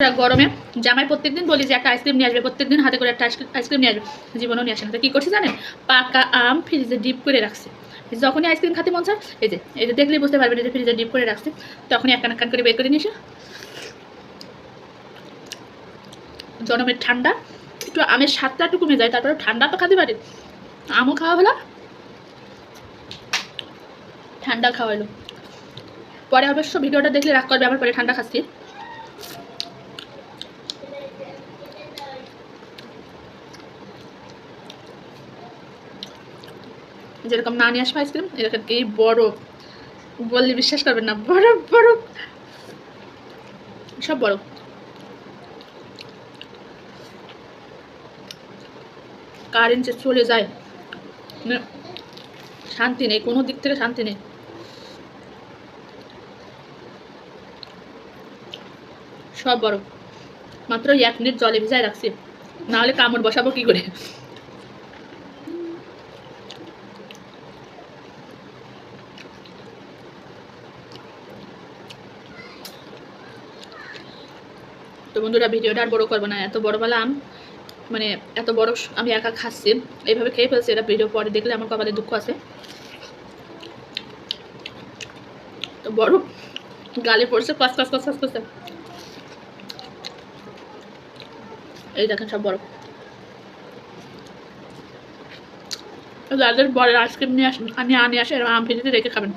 গরমে জামাই প্রত্যেকদিন বলি যে একটা আইসক্রিম নিয়ে আসবে, প্রত্যেকদিন হাতে করে একটা আইসক্রিম নিয়ে আসবে, জীবনেও নিয়ে আসে না। তো কী করছি জানেন? পাকা আম ফ্রিজে ডিপ করে রাখছে। যখনই আইসক্রিম খেতে মন চায়, এই যে এই যে দেখলেই বুঝতে পারবেন যে ফ্রিজে ডিপ করে রাখছে, তখনই একখান একখান করে বের করে নিয়ে এসে জনমের ঠান্ডা, একটু আমের স্বাদটা একটু কমে যায়, তারপরে ঠান্ডা তো খাতে পারে। আমও খাওয়া হলো, ঠান্ডা খাওয়া হলো। পরে অবশ্য ভিডিওটা দেখলে রাগ করবে আবার পরে ঠান্ডা খাচ্ছি। যেরকম না নিয়ে আসব আইসক্রিম, এরকম কি বড়, বললে বিশ্বাস করবেন না, বড় বড়। সব বড়। কারেন্ট যে চলে যায় মানে শান্তি নেই, কোনো দিক থেকে শান্তি নেই। সব বরফ মাত্র এক মিনিট জলে ভিজায় রাখছি। নাহলে কামড় বসাবো কি করে? তো বন্ধুরা ভিডিওটা আর বড় করব না, এত বড় বেলা আম মানে এত বড় আমি একা খাচ্ছি, এইভাবে খেয়ে ফেলছি, এটা ভিডিও পরে দেখলে আমার কপালে দুঃখ আছে। তো বড়, গালে পড়ছে কস কস কস কস করছে এই দেখেন সব বড়। যাদের বড় আইসক্রিম নিয়ে আস নিয়ে আনি আসে এরকম আম ফ্রিজে রেখে খাবেন।